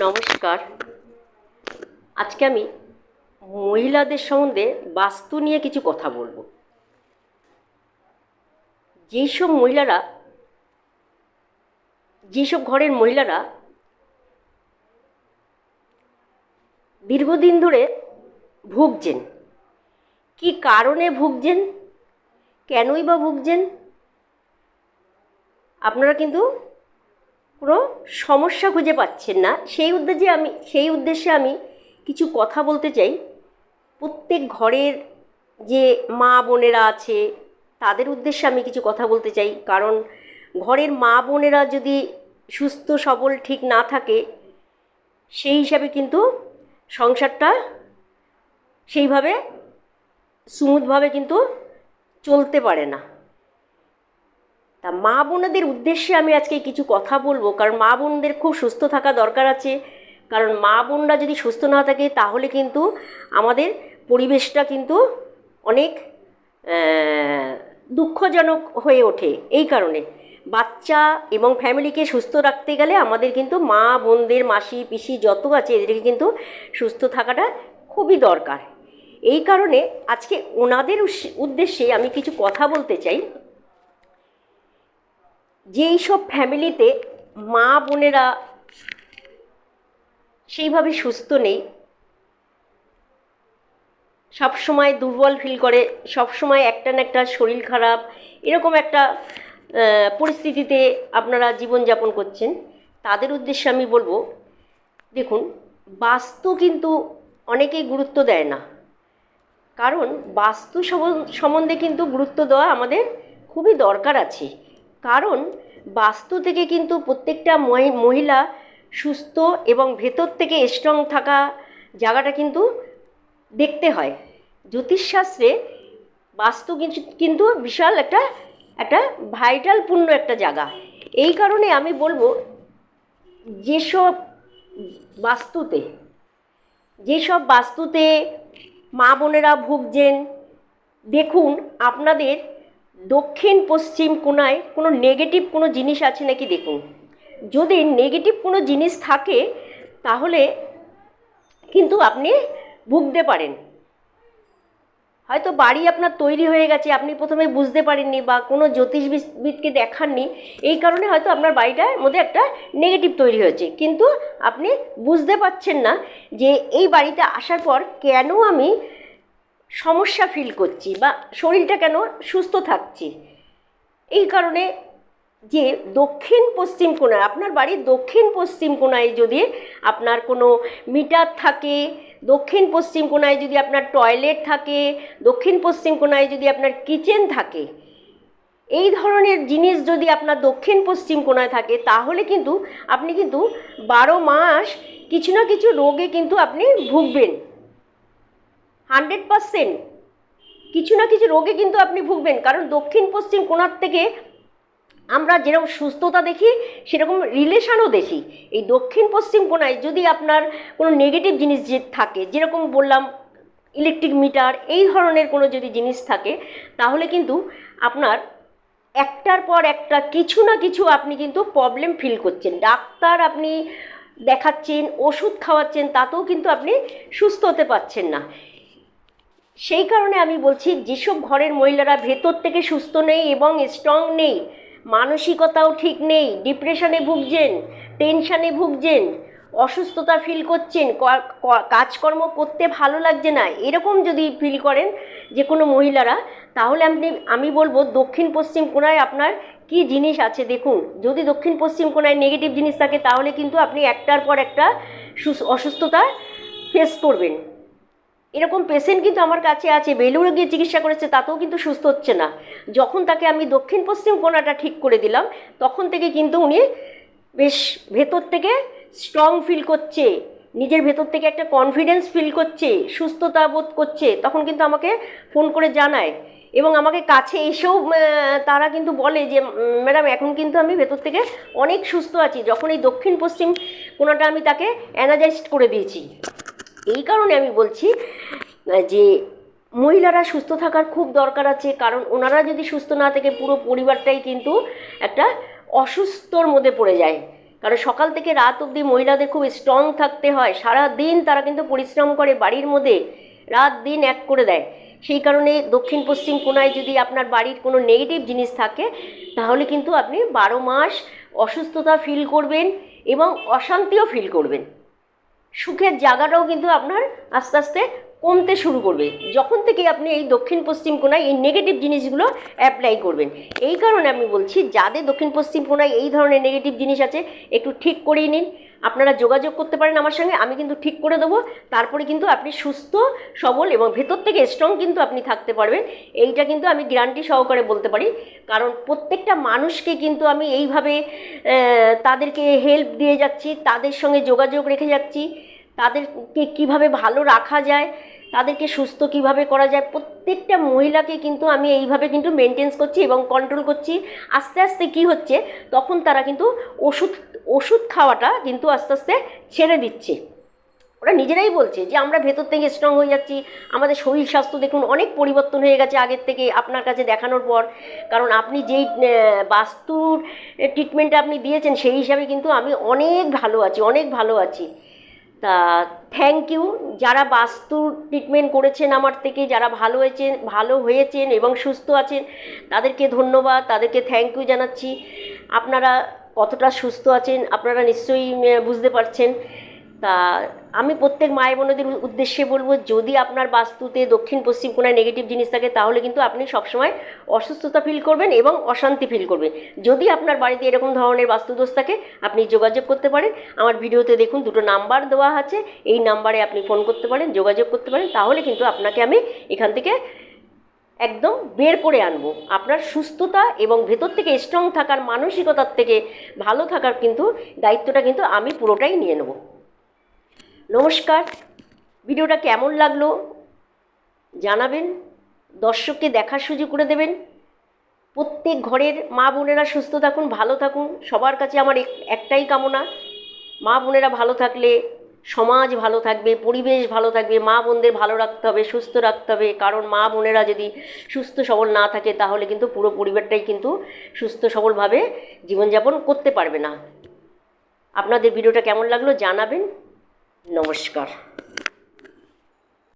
নমস্কার। আজকে আমি মহিলাদের সম্বন্ধে বাস্তু নিয়ে কিছু কথা বলব। যেসব মহিলারা, যেসব ঘরের মহিলারা দীর্ঘদিন ধরে ভুগছেন, কি কারণে ভুগছেন, কেনই বা ভুগছেন, আপনারা কিন্তু কোনো সমস্যা খুঁজে পাচ্ছেন না। সেই উদ্দেশ্যে আমি, সেই উদ্দেশ্যে আমি কিছু কথা বলতে চাই। প্রত্যেক ঘরের যে মা বোনেরা আছে, তাদের উদ্দেশ্যে আমি কিছু কথা বলতে চাই। কারণ ঘরের মা বোনেরা যদি সুস্থ, সবল, ঠিক না থাকে, সেই হিসাবে কিন্তু সংসারটা সেইভাবে স্মুথভাবে কিন্তু চলতে পারে না। তা মা বোনেদের উদ্দেশ্যে আমি আজকে কিছু কথা বলব, কারণ মা বোনদের খুব সুস্থ থাকা দরকার আছে। কারণ মা বোনরা যদি সুস্থ না থাকে, তাহলে কিন্তু আমাদের পরিবেশটা কিন্তু অনেক দুঃখজনক হয়ে ওঠে। এই কারণে বাচ্চা এবং ফ্যামিলিকে সুস্থ রাখতে গেলে আমাদের কিন্তু মা বোনদের, মাসি, পিসি যত আছে, এদেরকে কিন্তু সুস্থ থাকাটা খুবই দরকার। এই কারণে আজকে ওনাদের উদ্দেশ্যে আমি কিছু কথা বলতে চাই। যেই সব ফ্যামিলিতে মা বোনেরা সেইভাবে সুস্থ নেই, সব সময় দুর্বল ফিল করে, সব সময় একটা না একটা শরীর খারাপ, এরকম একটা পরিস্থিতিতে আপনারা জীবনযাপন করছেন, তাদের উদ্দেশ্যে আমি বলব, দেখুন, বাস্তু কিন্তু অনেকেই গুরুত্ব দেয় না। কারণ বাস্তু সম্বন- সম্বন্ধে কিন্তু গুরুত্ব দেওয়া আমাদের খুবই দরকার আছে। কারণ বাস্তু থেকে কিন্তু প্রত্যেকটা মহিলা সুস্থ এবং ভেতর থেকে স্ট্রং থাকা জায়গাটা কিন্তু দেখতে হয়। জ্যোতিষশাস্ত্রে বাস্তু কিন্তু বিশাল একটা একটা ভাইটালপূর্ণ একটা জায়গা। এই কারণে আমি বলব, যেসব বাস্তুতে যেসব বাস্তুতে মা বোনেরা ভুগছেন, দেখুন আপনাদের দক্ষিণ, পশ্চিম কোনায় কোনো নেগেটিভ কোনো জিনিস আছে নাকি দেখুন। যদি নেগেটিভ কোনো জিনিস থাকে, তাহলে কিন্তু আপনি ভুগতে পারেন। হয়তো বাড়ি আপনার তৈরি হয়ে গেছে, আপনি প্রথমে বুঝতে পারেননি বা কোনো জ্যোতিষবিদকে দেখাননি, এই কারণে হয়তো আপনার বাড়িটার মধ্যে একটা নেগেটিভ তৈরি হয়েছে। কিন্তু আপনি বুঝতে পারছেন না যে এই বাড়িতে আসার পর কেন আমি সমস্যা ফিল করছি বা শরীরটা কেন সুস্থ থাকছে। এই কারণে যে দক্ষিণ পশ্চিম কোণায়, আপনার বাড়ির দক্ষিণ পশ্চিম কোণায় যদি আপনার কোনো মিটার থাকে, দক্ষিণ পশ্চিম কোণায় যদি আপনার টয়লেট থাকে, দক্ষিণ পশ্চিম কোণায় যদি আপনার কিচেন থাকে, এই ধরনের জিনিস যদি আপনার দক্ষিণ পশ্চিম কোণায় থাকে, তাহলে কিন্তু আপনি কিন্তু বারো মাস কিছু না কিছু রোগে কিন্তু আপনি ভুগবেন। হান্ড্রেড পারসেন্ট কিছু না কিছু রোগে কিন্তু আপনি ভুগবেন। কারণ দক্ষিণ, পশ্চিম কোণার থেকে আমরা যেরকম সুস্থতা দেখি, সেরকম রিলেশনও দেখি। এই দক্ষিণ, পশ্চিম কোণায় যদি আপনার কোনো নেগেটিভ জিনিস যে থাকে, যেরকম বললাম ইলেকট্রিক মিটার এই ধরনের কোনো যদি জিনিস থাকে, তাহলে কিন্তু আপনার একটার পর একটা কিছু না কিছু আপনি কিন্তু প্রবলেম ফিল করছেন। ডাক্তার আপনি দেখাচ্ছেন, ওষুধ খাওয়াচ্ছেন, তাতেও কিন্তু আপনি সুস্থ হতে পারছেন না। সেই কারণে আমি বলছি, যেসব ঘরের মহিলারা ভেতর থেকে সুস্থ নেই এবং স্ট্রং নেই, মানসিকতাও ঠিক নেই ডিপ্রেশনে ভুগছেন টেনশানে ভুগছেন, অসুস্থতা ফিল করছেন কাজকর্ম করতে ভালো লাগছে না, এরকম যদি ফিল করেন যে কোনো মহিলারা, তাহলে আপনি, আমি বলব দক্ষিণ পশ্চিম কোণায় আপনার কি জিনিস আছে দেখুন, যদি দক্ষিণ পশ্চিম কোণায় নেগেটিভ জিনিস থাকে, তাহলে কিন্তু আপনি একটার পর একটা সুস- অসুস্থতা ফেস করবেন। এরকম পেশেন্ট কিন্তু আমার কাছে আছে, বেলুড়ে গিয়ে চিকিৎসা করেছে, তাতেও কিন্তু সুস্থ হচ্ছে না। যখন তাকে আমি দক্ষিণ পশ্চিম কোনাটা ঠিক করে দিলাম, তখন থেকে কিন্তু উনি বেশ ভেতর থেকে স্ট্রং ফিল করছে, নিজের ভেতর থেকে একটা কনফিডেন্স ফিল করছে, সুস্থতা বোধ করছে, তখন কিন্তু আমাকে ফোন করে জানায়। এবং আমাকে কাছে এসেও তারা কিন্তু বলে যে ম্যাডাম এখন কিন্তু আমি ভেতর থেকে অনেক সুস্থ আছি। যখন এই দক্ষিণ পশ্চিম কোনাটা আমি তাকে অ্যানাজাইজড করে দিয়েছি। এই কারণে আমি বলছি যে মহিলারা সুস্থ থাকার খুব দরকার আছে, কারণ ওনারা যদি সুস্থ না থাকে, পুরো পরিবারটাই কিন্তু একটা অসুস্থর মধ্যে পড়ে যায়। কারণ সকাল থেকে রাত অবধি মহিলাদের খুব স্ট্রং থাকতে হয় সারা দিন তারা কিন্তু পরিশ্রম করে বাড়ির মধ্যে, রাত দিন এক করে দেয়। সেই কারণে দক্ষিণ পশ্চিম কোনায় যদি আপনার বাড়ির কোনো নেগেটিভ জিনিস থাকে, তাহলে কিন্তু আপনি বারো মাস অসুস্থতা ফিল করবেন এবং অশান্তিও ফিল করবেন। সুখের জায়গাটাও কিন্তু আপনার আস্তে আস্তে কমতে শুরু করবে। যখন থেকে আপনি এই দক্ষিণ পশ্চিম কোনায় এই নেগেটিভ জিনিসগুলো অ্যাপ্লাই করবেন। এই কারণে আমি বলছি, যাদের দক্ষিণ পশ্চিম কোনায় এই ধরনের নেগেটিভ জিনিস আছে, একটু ঠিক করেই নিন। আপনারা যোগাযোগ করতে পারেন আমার সঙ্গে, আমি কিন্তু ঠিক করে দেবো। তারপরে কিন্তু আপনি সুস্থ, সবল এবং ভেতর থেকে স্ট্রং কিন্তু আপনি থাকতে পারবেন। এইটা কিন্তু আমি গ্যারান্টি সহকারে বলতে পারি। কারণ প্রত্যেকটা মানুষকে কিন্তু আমি এইভাবে তাদেরকে হেল্প দিয়ে যাচ্ছি, তাদের সঙ্গে যোগাযোগ রেখে যাচ্ছি, তাদেরকে কীভাবে ভালো রাখা যায় তাদেরকে সুস্থ কীভাবে করা যায়, প্রত্যেকটা মহিলাকে কিন্তু আমি এইভাবে কিন্তু মেনটেন্স করছি এবং কন্ট্রোল করছি। আস্তে আস্তে কি হচ্ছে, তখন তারা কিন্তু ওষুধ ওষুধ খাওয়াটা কিন্তু আস্তে আস্তে ছেড়ে দিচ্ছে। ওরা নিজেরাই বলছে যে, আমরা ভেতর থেকে স্ট্রং হয়ে যাচ্ছি, আমাদের শরীর স্বাস্থ্য দেখুন অনেক পরিবর্তন হয়ে গেছে আগের থেকে আপনার কাছে দেখানোর পর। কারণ আপনি যেই বাস্তুর ট্রিটমেন্টটা আপনি দিয়েছেন সেই হিসাবে কিন্তু আমি অনেক ভালো আছি, অনেক ভালো আছি। তা থ্যাংক ইউ যারা বাস্তু ট্রিটমেন্ট করেছেন আমার থেকে, যারা ভালো হয়েছেন ভালো হয়েছেন এবং সুস্থ আছেন, তাদেরকে ধন্যবাদ, তাদেরকে থ্যাংক ইউ জানাচ্ছি। আপনারা কতটা সুস্থ আছেন, আপনারা নিশ্চয়ই বুঝতে পারছেন। তা আমি প্রত্যেক মায়ের বোনদের উদ্দেশ্যে বলব, যদি আপনার বাস্তুতে দক্ষিণ, পশ্চিম কোণায় নেগেটিভ জিনিস থাকে, তাহলে কিন্তু আপনি সবসময় অসুস্থতা ফিল করবেন এবং অশান্তি ফিল করবেন। যদি আপনার বাড়িতে এরকম ধরনের বাস্তুদোষ থাকে, আপনি যোগাযোগ করতে পারেন। আমার ভিডিওতে দেখুন, দুটো নাম্বার দেওয়া আছে। এই নাম্বারে আপনি ফোন করতে পারেন, যোগাযোগ করতে পারেন। তাহলে কিন্তু আপনাকে আমি এখান থেকে একদম বের করে আনব। আপনার সুস্থতা এবং ভেতর থেকে স্ট্রং থাকার মানসিকতার থেকে ভালো থাকার কিন্তু দায়িত্বটা কিন্তু আমি পুরোটাই নিয়ে নেব। নমস্কার। ভিডিওটা কেমন লাগল জানাবেন, দর্শককে দেখার সুযোগ করে দেবেন। প্রত্যেক ঘরের মা বোনেরা সুস্থ থাকুন, ভালো থাকুন। সবার কাছে আমার এক- একটাই কামনা, মা বোনেরা ভালো থাকলে সমাজ ভালো থাকবে, পরিবেশ ভালো থাকবে, মা বোনদের ভালো রাখতে হবে, সুস্থ রাখতে হবে। কারণ মা বোনেরা যদি সুস্থ সবল না থাকে, তাহলে কিন্তু পুরো পরিবারটাই কিন্তু সুস্থ সবলভাবে জীবনযাপন করতে পারবে না। আপনাদের ভিডিওটা কেমন লাগল জানাবেন। নমস্কার।